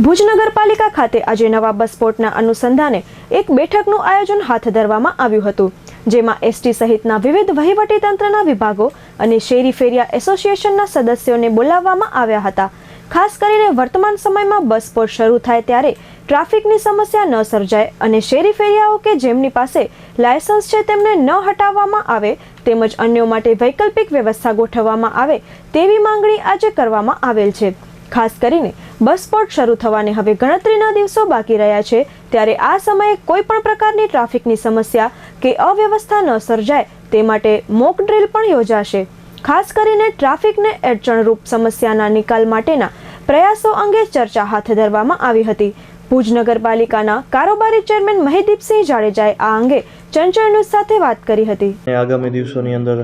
ભુજ નગરપાલિકા ખાતે આજે નવા બસ સ્પોટના અનુસંધાને એક બેઠકનું આયોજન હાથ ધરવામાં આવ્યું હતું, જેમાં એસટી સહિતના વિવિધ વહીવટીતંત્રના વિભાગો અને શેરી ફેરિયા એસોસિએશનના સદસ્યોને બોલાવવામાં આવ્યા હતા. ખાસ કરીને વર્તમાન સમયમાં બસ સ્પોટ શરૂ થાય ત્યારે ટ્રાફિકની સમસ્યા ન સર્જાય અને શેરી ફેરિયાઓ કે જેમની પાસે લાયસન્સ છે તેમને ન હટાવવામાં આવે તેમજ અન્યો માટે વૈકલ્પિક વ્યવસ્થા ગોઠવવામાં આવે તેવી માંગણી આજે કરવામાં આવેલ છે. ખાસ કરીને બસ સ્પોટ શરૂ થવાને હવે ગણતરીના દિવસો બાકી રહ્યા છે, ત્યારે આ સમયે કોઈ પણ પ્રકારની ટ્રાફિકની સમસ્યા કે અવ્યવસ્થા ન સર્જાય તે માટે મોક ડ્રીલ પણ યોજાશે. ખાસ કરીને ટ્રાફિકને અડચણરૂપ સમસ્યાના નિકાલ માટેના પ્રયાસો અંગે ચર્ચા હાથ ધરવામાં આવી હતી. ભુજ નગરપાલિકાના કારોબારી ચેરમેન મહિદીપસિંહ જાડેજાએ આ અંગે ચંચળ ન્યૂઝ સાથે વાત કરી હતી. આગામી દિવસોની અંદર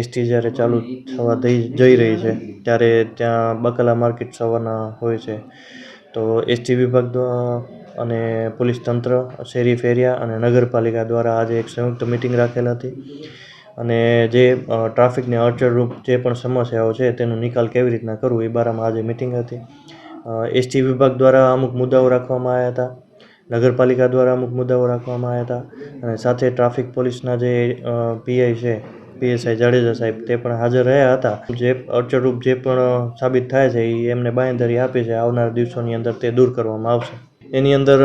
એસટી જ્યારે ચાલુ થવા જઈ રહી છે, ત્યારે ત્યાં બકાલા માર્કેટ સવારના હોય છે. તો એસટી વિભાગ અને પોલીસ તંત્ર શેરી ફેરિયા અને નગરપાલિકા દ્વારા આજે એક સંયુક્ત મિટિંગ રાખેલ હતી. અને જે ટ્રાફિકને અડચણરૂપ જે પણ સમસ્યાઓ છે, તેનો નિકાલ કેવી રીતના કરવું, એ બારામાં આજે મિટિંગ હતી. એસટી વિભાગ દ્વારા અમુક મુદ્દાઓ રાખવામાં આવ્યા હતા, નગરપાલિકા દ્વારા અમુક મુદ્દાઓ રાખવામાં આવ્યા હતા અને સાથે ટ્રાફિક પોલીસના જે પીઆઈ છે, પીએસઆઈ જાડેજા સાહેબ તે પણ હાજર રહ્યા હતા. જે અડચણરૂપ જે પણ સાબિત થાય છે એ એમને બાંયધરી આપી છે, આવનાર દિવસોની અંદર તે દૂર કરવામાં આવશે. એની અંદર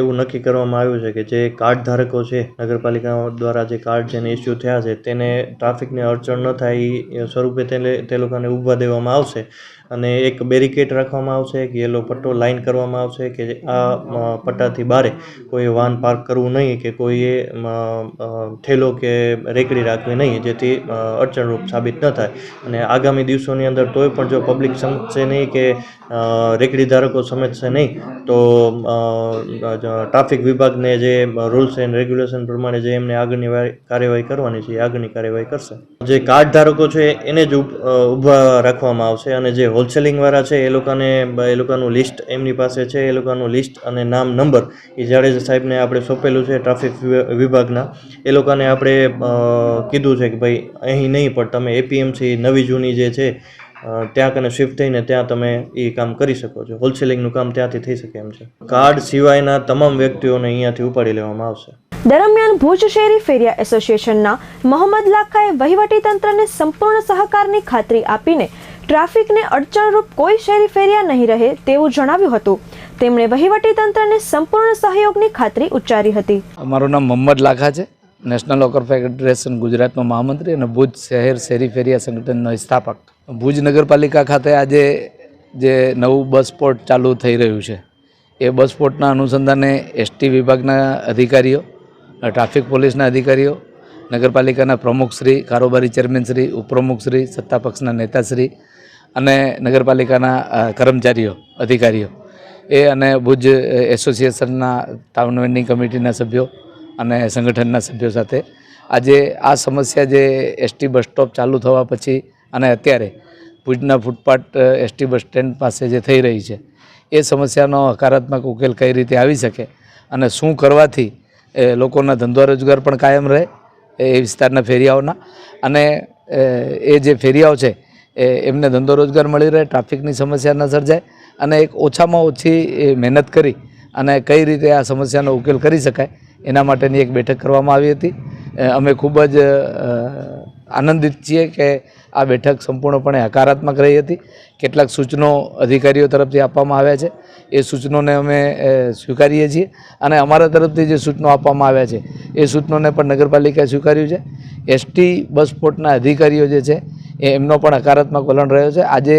એવું નક્કી કરવામાં આવ્યું છે કે જે કાર્ડ ધારકો છે, નગરપાલિકા દ્વારા જે કાર્ડ જેને ઇસ્યુ થયા છે, તેને ટ્રાફિકને અડચણ ન થાય એ સ્વરૂપે તે લોકોને ઊભા દેવામાં આવશે. અને એક બેરિકેડ રાખવામાં આવશે કે યલો પટ્ટો લાઈન કરવામાં આવશે કે આ પટ્ટાથી બારે કોઈ વાહન પાર્ક કરવું નહીં કે કોઈએ ઠેલો કે રેકડી રાખવી નહીં, જેથી અડચણરૂપ સાબિત ન થાય. અને આગામી દિવસોની અંદર તોય પણ જો પબ્લિક સમજશે નહીં કે રેકડી ધારકો સમજશે નહીં, તો ટ્રાફિક વિભાગને જે રૂલ્સ એન્ડ રેગ્યુલેશન પ્રમાણે જે એમને આગળની કાર્યવાહી કરવાની છે, એ આગળની કાર્યવાહી કરશે. જે કાર્ડ ધારકો છે, એને જ ઉભ- રાખવામાં આવશે અને જે હોલસેલિંગ વાળા છે, એ લોકોને એ લોકોનું લિસ્ટ એમની પાસે છે, એ લોકોનું લિસ્ટ અને નામ નંબર એ જાડેજા સાહેબને આપણે સોંપેલું છે ટ્રાફિક વિભાગના. એ લોકોને આપણે કીધું છે કે ભાઈ, અહીં નહીં, પણ તમે એપીએમસી નવી જૂની જે છે ત્યાં કને શિફ્ટ થઈને ત્યાં તમે એ કામ કરી શકો છો. હોલસેલિંગનું કામ ત્યાંથી થઈ શકે એમ છે. કાર્ડ સિવાયના તમામ વ્યક્તિઓને અહીંયાથી ઉપાડી લેવામાં આવશે. દરમિયાન ભુજ શેરી ફેરિયા એસોસિએશનના મોહમ્મદ લાખાએ વહીવટી તંત્રને સંપૂર્ણ સહકારની ખાતરી આપીને ટ્રાફિકને અડચણરૂપ કોઈ શેરી ફેરિયા નહીં રહે તેવું જણાવ્યું હતું. તેમણે વહીવટીતંત્રને સંપૂર્ણ સહયોગની ખાતરી ઉચ્ચારી હતી. મારું નામ મોહમ્મદ લાખા છે. નેશનલ લોકર ફેડરેશન ગુજરાતનો મહામંત્રી અને ભુજ શહેર શેરી ફેરિયા સંગઠનનો સ્થાપક. ભુજ નગરપાલિકા ખાતે આજે જે નવું બસ સ્પોટ ચાલુ થઈ રહ્યું છે, એ બસ સ્પોટના અનુસંધાને એસટી વિભાગના અધિકારીઓ, ટ્રાફિક પોલીસના અધિકારીઓ નગરપાલિકાના પ્રમુખશ્રી કારોબારી ચેરમેનશ્રી ઉપપ્રમુખશ્રી સત્તાપક્ષના નેતાશ્રી અને નગરપાલિકાના કર્મચારીઓ, અધિકારીઓ. એ અને ભુજ એસોસિએશનના ટાઉન વેન્ડિંગ કમિટીના સભ્યો અને સંગઠનના સભ્યો સાથે. આજે આ સમસ્યા જે એસટી બસ સ્ટોપ ચાલુ થવા પછી અને અત્યારે ભુજના ફૂટપાથ એસટી બસ સ્ટેન્ડ પાસે જે થઈ રહી છે, એ સમસ્યાનો હકારાત્મક ઉકેલ કઈ રીતે આવી શકે અને શું કરવાથી લોકોના ધંધો રોજગાર પણ કાયમ રહે એ વિસ્તારના ફેરિયાઓના. અને એ જે ફેરિયાઓ છે, એ એમને ધંધો રોજગાર મળી રહે, ટ્રાફિકની સમસ્યા ન સર્જાય અને એક ઓછામાં ઓછી મહેનત કરી અને કઈ રીતે આ સમસ્યાનો ઉકેલ કરી શકાય એના માટેની એક બેઠક કરવામાં આવી હતી. અમે ખૂબ જ આનંદિત છીએ કે આ બેઠક સંપૂર્ણપણે હકારાત્મક રહી હતી. કેટલાક સૂચનો અધિકારીઓ તરફથી આપવામાં આવ્યા છે. એ સૂચનોને અમે સ્વીકારીએ છીએ અને અમારા તરફથી જે સૂચનો આપવામાં આવ્યા છે, એ સૂચનોને પણ નગરપાલિકાએ સ્વીકાર્યું છે. એસટી બસ સ્પોર્ટના અધિકારીઓ જે છે, એ એમનો પણ હકારાત્મક વલણ રહ્યો છે. આજે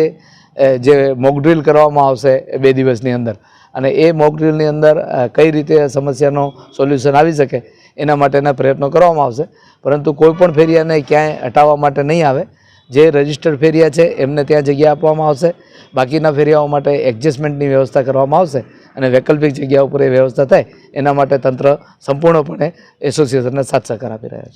જે મોક ડ્રીલ કરવામાં આવશે બે દિવસની અંદર. અને એ મોક ડ્રીલની અંદર કઈ રીતે સમસ્યાનો સોલ્યુશન આવી શકે એના માટેના પ્રયત્નો કરવામાં આવશે. પરંતુ કોઈ પણ ફેરિયાને ક્યાંય હટાવવા માટે નહીં આવે. જે રજિસ્ટર્ડ ફેરિયા છે, એમને ત્યાં જગ્યા આપવામાં આવશે. બાકીના ફેરિયાઓ માટે એડજસ્ટમેન્ટની વ્યવસ્થા કરવામાં આવશે અને વૈકલ્પિક જગ્યા ઉપર એ વ્યવસ્થા થાય. એના માટે તંત્ર સંપૂર્ણપણે એસોસિએશનને સાથ સહકાર આપી રહ્યા છે.